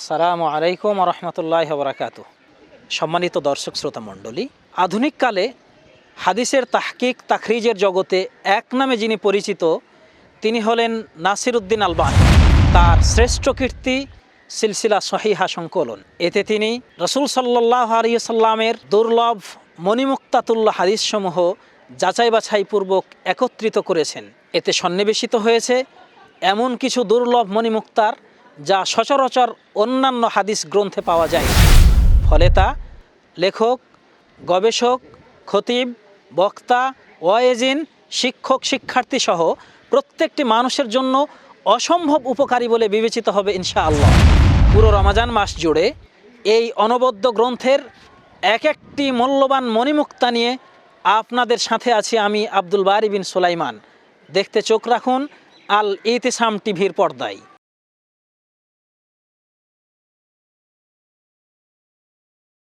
আসসালামু আলাইকুম রহমতুল্লাহ বরাকাত সম্মানিত দর্শক শ্রোতা মণ্ডলী আধুনিককালে হাদিসের তাহকিক, তাখরিজের জগতে এক নামে যিনি পরিচিত, তিনি হলেন নাসির উদ্দিন আলবান। তার শ্রেষ্ঠ কীর্তি সিলসিলা সহিহা সংকলন। এতে তিনি রসুল সাল্লাহ আলিয়াল্লামের দুর্লভ মণিমুক্তাতুল্লাহ হাদিসসমূহ যাচাই বাছাইপূর্বক একত্রিত করেছেন। এতে সন্নিবেশিত হয়েছে এমন কিছু দুর্লভ মণিমুক্তার যা সচরাচর অন্যান্য হাদিস গ্রন্থে পাওয়া যায়। ফলে তা লেখক, গবেষক, খতিব, বক্তা ওয়েজিন শিক্ষক, শিক্ষার্থী সহ প্রত্যেকটি মানুষের জন্য অসম্ভব উপকারী বলে বিবেচিত হবে ইনশাআল্লাহ। পুরো রমাজান মাস জুড়ে এই অনবদ্য গ্রন্থের এক একটি মূল্যবান মণিমুক্তা নিয়ে আপনাদের সাথে আছি আমি আব্দুল বারি বিন সুলাইমান। দেখতে চোখ রাখুন আল ইতিসাম টিভির পর্দায়।